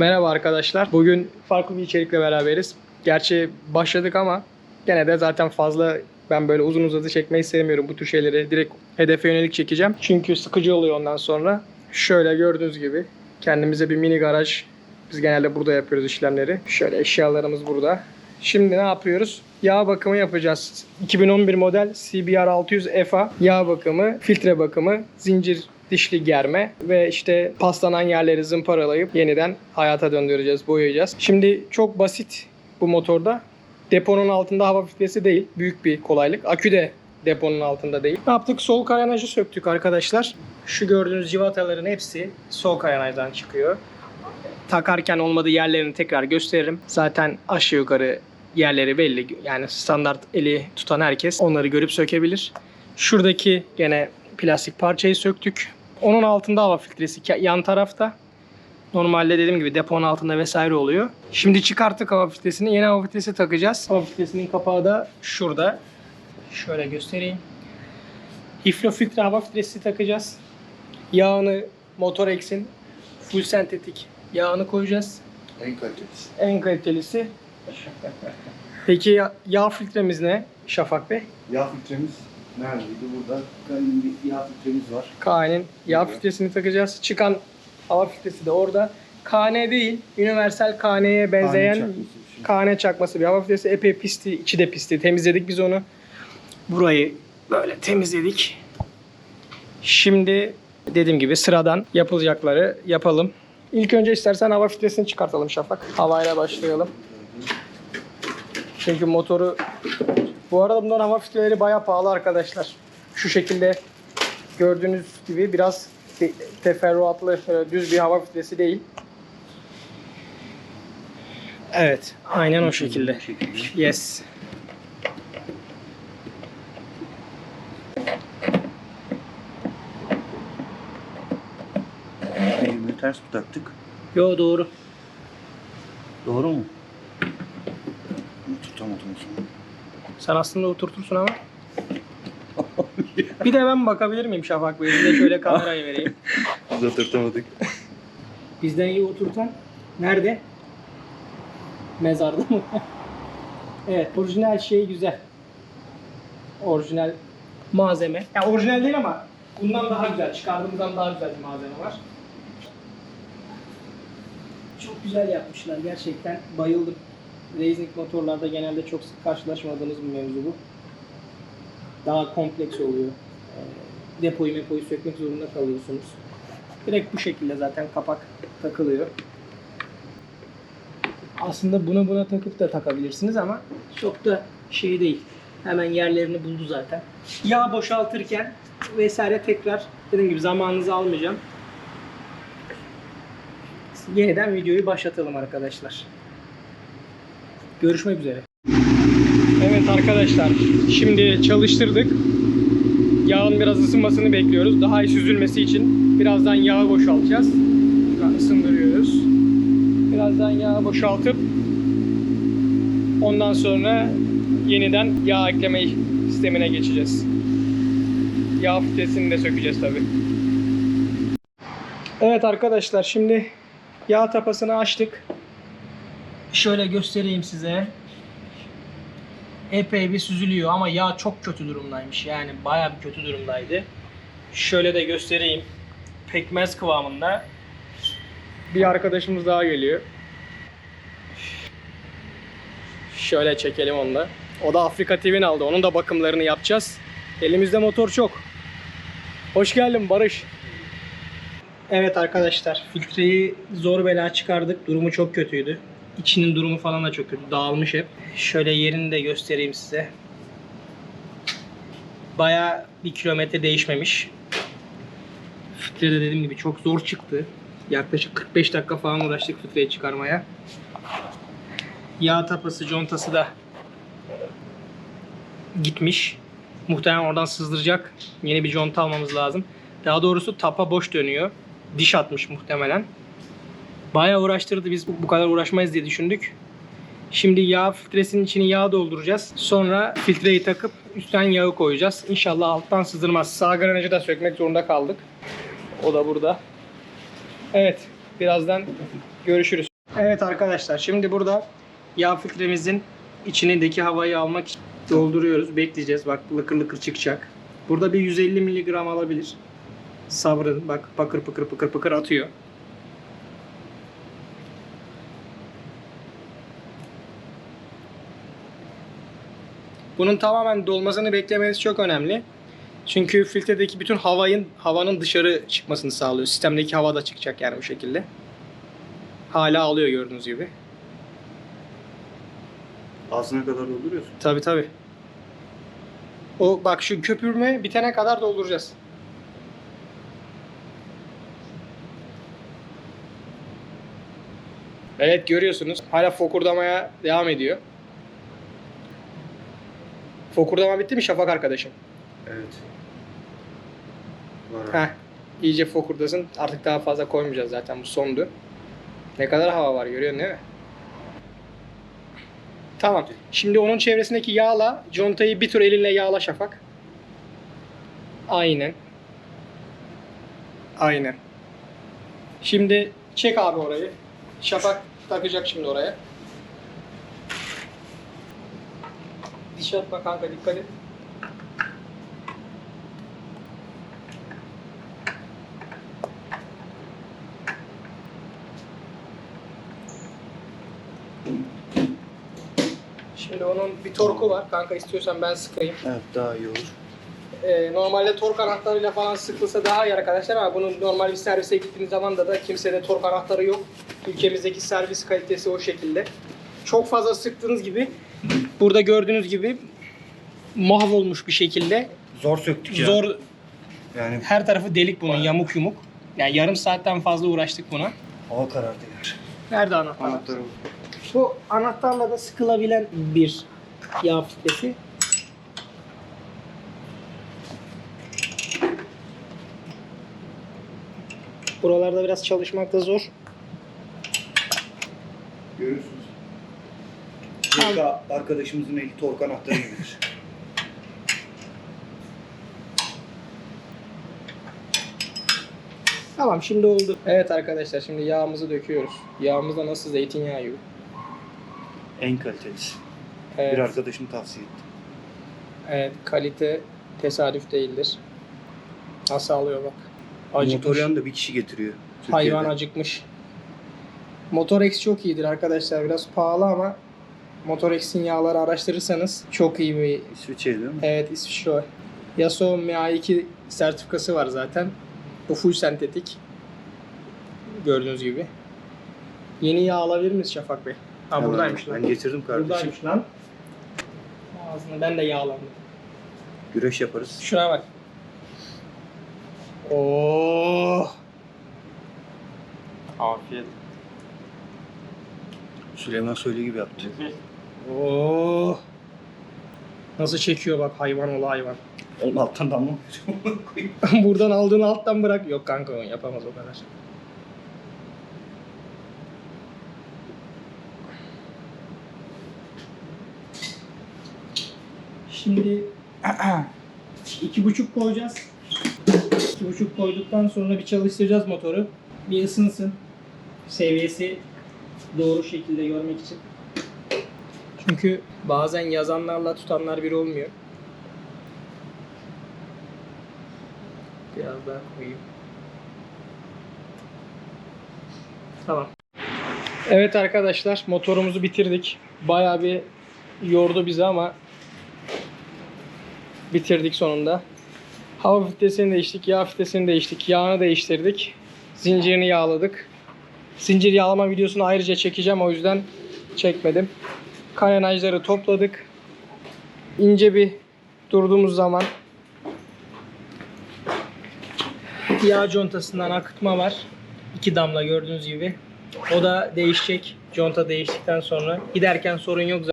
Merhaba arkadaşlar. Bugün farklı bir içerikle beraberiz. Gerçi başladık ama gene de zaten fazla ben böyle uzun uzadı çekmeyi sevmiyorum bu tür şeyleri. Direkt hedefe yönelik çekeceğim. Çünkü sıkıcı oluyor ondan sonra. Şöyle gördüğünüz gibi kendimize bir mini garaj. Biz genelde burada yapıyoruz işlemleri. Şöyle eşyalarımız burada. Şimdi ne yapıyoruz? Yağ bakımı yapacağız. 2011 model CBR 600 FA yağ bakımı, filtre bakımı, zincir dişli germe ve işte paslanan yerleri zımparalayıp yeniden hayata döndüreceğiz, boyayacağız. Şimdi çok basit bu motorda. Deponun altında hava filtresi değil. Büyük bir kolaylık. Akü de deponun altında değil. Ne yaptık? Sol kayanajı söktük arkadaşlar. Şu gördüğünüz civataların hepsi sol kayanajdan çıkıyor. Takarken olmadığı yerlerini tekrar gösteririm. Zaten aşağı yukarı yerleri belli. Yani standart eli tutan herkes onları görüp sökebilir. Şuradaki gene plastik parçayı söktük. Onun altında hava filtresi yan tarafta. Normalde dediğim gibi deponun altında vesaire oluyor. Şimdi çıkarttık hava filtresini. Yeni hava filtresi takacağız. Hava filtresinin kapağı da şurada. Şöyle göstereyim. Hiflo filtre hava filtresi takacağız. Yağını motor eksin. Full sentetik yağını koyacağız. En kalitesi. En kalitelisi. Peki ya- yağ filtremiz ne Şafak Bey? Yağ filtremiz neredeydi? Burada kalın bir yağ filtremiz var. KN'in yağ filtresini takacağız. Çıkan hava filtresi de orada. KN değil, universal KN'ye benzeyen çakması bir şey. KN çakması bir hava filtresi. Epey pisti, içi de pisti. Temizledik biz onu. Burayı böyle temizledik. Şimdi dediğim gibi sıradan yapılacakları yapalım. İlk önce istersen hava filtresini çıkartalım Şafak. Havayla başlayalım. Çünkü motoru bu arada bunların hava filtreleri bayağı pahalı arkadaşlar. Şu şekilde gördüğünüz gibi biraz te- teferruatlı, düz bir hava filtresi değil. Evet, aynen o şekilde. Yes. Eğimi ters mi taktık? Yo doğru. Doğru mu? Tutamadım sonra. Sen aslında oturtursun ama. Bir de ben bakabilir miyim Şafak Bey? Bir de şöyle kamerayı vereyim. Biz oturtamadık. Bizden iyi oturtan nerede? Mezarda mı? evet, orijinal şey güzel. Orijinal malzeme. Ya orijinal değil ama bundan daha güzel, çıkardığımızdan daha güzel bir malzeme var. Çok güzel yapmışlar gerçekten. Bayıldım. Racing motorlarda genelde çok sık karşılaşmadığınız bir mevzu bu. Daha kompleks oluyor. Ee, Depoyu mepoyu sökmek zorunda kalıyorsunuz. Direkt bu şekilde zaten kapak takılıyor. Aslında buna buna takıp da takabilirsiniz ama çok da şey değil. Hemen yerlerini buldu zaten. Yağ boşaltırken vesaire tekrar dediğim gibi zamanınızı almayacağım. Yeniden videoyu başlatalım arkadaşlar. Görüşmek üzere. Evet arkadaşlar şimdi çalıştırdık. Yağın biraz ısınmasını bekliyoruz. Daha iyi süzülmesi için birazdan yağı boşaltacağız. Şu an ısındırıyoruz. Birazdan yağı boşaltıp ondan sonra yeniden yağ ekleme sistemine geçeceğiz. Yağ filtresini de sökeceğiz tabi. Evet arkadaşlar şimdi yağ tapasını açtık. Şöyle göstereyim size. Epey bir süzülüyor ama yağ çok kötü durumdaymış. Yani bayağı bir kötü durumdaydı. Şöyle de göstereyim. Pekmez kıvamında. Bir arkadaşımız daha geliyor. Şöyle çekelim onu da. O da Afrika TV'nin aldı. Onun da bakımlarını yapacağız. Elimizde motor çok. Hoş geldin Barış. Evet arkadaşlar filtreyi zor bela çıkardık. Durumu çok kötüydü. İçinin durumu falan da çok kötü. Dağılmış hep. Şöyle yerini de göstereyim size. Baya bir kilometre değişmemiş. Filtre de dediğim gibi çok zor çıktı. Yaklaşık 45 dakika falan uğraştık filtreyi çıkarmaya. Yağ tapası, contası da gitmiş. Muhtemelen oradan sızdıracak. Yeni bir conta almamız lazım. Daha doğrusu tapa boş dönüyor. Diş atmış muhtemelen. Bayağı uğraştırdı. Biz bu kadar uğraşmayız diye düşündük. Şimdi yağ filtresinin içini yağ dolduracağız. Sonra filtreyi takıp üstten yağı koyacağız. İnşallah alttan sızdırmaz. Sağ granajı da sökmek zorunda kaldık. O da burada. Evet. Birazdan görüşürüz. Evet arkadaşlar şimdi burada yağ filtremizin içindeki havayı almak için dolduruyoruz. Bekleyeceğiz. Bak lıkır lıkır çıkacak. Burada bir 150 miligram alabilir. Sabrın bak pakır pıkır pıkır pıkır atıyor. Bunun tamamen dolmasını beklemeniz çok önemli. Çünkü filtredeki bütün havayın havanın dışarı çıkmasını sağlıyor. Sistemdeki hava da çıkacak yani bu şekilde. Hala alıyor gördüğünüz gibi. Ağzına kadar dolduruyorsun. Tabi tabi. O bak şu köpürme bitene kadar dolduracağız. Evet görüyorsunuz. Hala fokurdamaya devam ediyor. Fokurdama bitti mi Şafak arkadaşım? Evet. Var abi. Heh. iyice fokurdasın. Artık daha fazla koymayacağız zaten bu sondu. Ne kadar hava var görüyorsun değil mi? Tamam. Şimdi onun çevresindeki yağla contayı bir tur elinle yağla Şafak. Aynen. Aynen. Şimdi çek abi orayı. Şafak takacak şimdi oraya. Diş atma kanka dikkat et. Şimdi onun bir torku var. Kanka istiyorsan ben sıkayım. Evet daha iyi olur. Ee, normalde tork anahtarıyla falan sıkılsa daha iyi arkadaşlar ama bunun normal bir servise gittiğiniz zaman da da kimsede tork anahtarı yok. Ülkemizdeki servis kalitesi o şekilde. Çok fazla sıktığınız gibi burada gördüğünüz gibi mahvolmuş bir şekilde. Zor söktük ya. Zor Yani her tarafı delik bunun yamuk yumuk. Yani yarım saatten fazla uğraştık buna. hava karardı ya. Nerede anahtar? Anahtarı Bu anahtarla da sıkılabilen bir yağ filtresi. Buralarda biraz çalışmak da zor. Görüyorsunuz. Zeka arkadaşımızın eli tork anahtarı gibidir. Tamam şimdi oldu. Evet arkadaşlar şimdi yağımızı döküyoruz. Yağımız da nasıl zeytinyağı gibi. en kalitelisi. Evet, Bir arkadaşım tavsiye etti. evet kalite tesadüf değildir. Nasıl alıyor bak. Acıkmış. Motoryan da bir kişi getiriyor. Türkiye'de. Hayvan acıkmış. Motorex çok iyidir arkadaşlar. Biraz pahalı ama Motorex'in yağları araştırırsanız çok iyi bir İsviçre değil mi? evet İsviçre. Yaso MA2 sertifikası var zaten. Bu full sentetik. Gördüğünüz gibi. Yeni yağ alabilir miyiz Şafak Bey? Ha Hemen buradaymış lan. Ben getirdim kardeşim. Buradaymış lan. Ağzını ben de yağlandım. Güreş yaparız. Şuna bak. Oo. Afiyet. Süleyman söylediği gibi yaptı. Oo. Nasıl çekiyor bak hayvan ola hayvan. Oğlum alttan damla. Buradan aldığını alttan bırak. Yok kanka onu yapamaz o kadar. Şimdi iki buçuk koyacağız. İki buçuk koyduktan sonra bir çalıştıracağız motoru. Bir ısınsın. Seviyesi doğru şekilde görmek için. Çünkü bazen yazanlarla tutanlar bir olmuyor. Biraz daha koyayım. Tamam. Evet arkadaşlar motorumuzu bitirdik. Bayağı bir yordu bizi ama bitirdik sonunda. Hava filtresini değiştik, yağ filtresini değiştik, yağını değiştirdik. Zincirini yağladık. Zincir yağlama videosunu ayrıca çekeceğim o yüzden çekmedim. Karenajları topladık. İnce bir durduğumuz zaman yağ contasından akıtma var. İki damla gördüğünüz gibi. O da değişecek. Conta değiştikten sonra. Giderken sorun yok.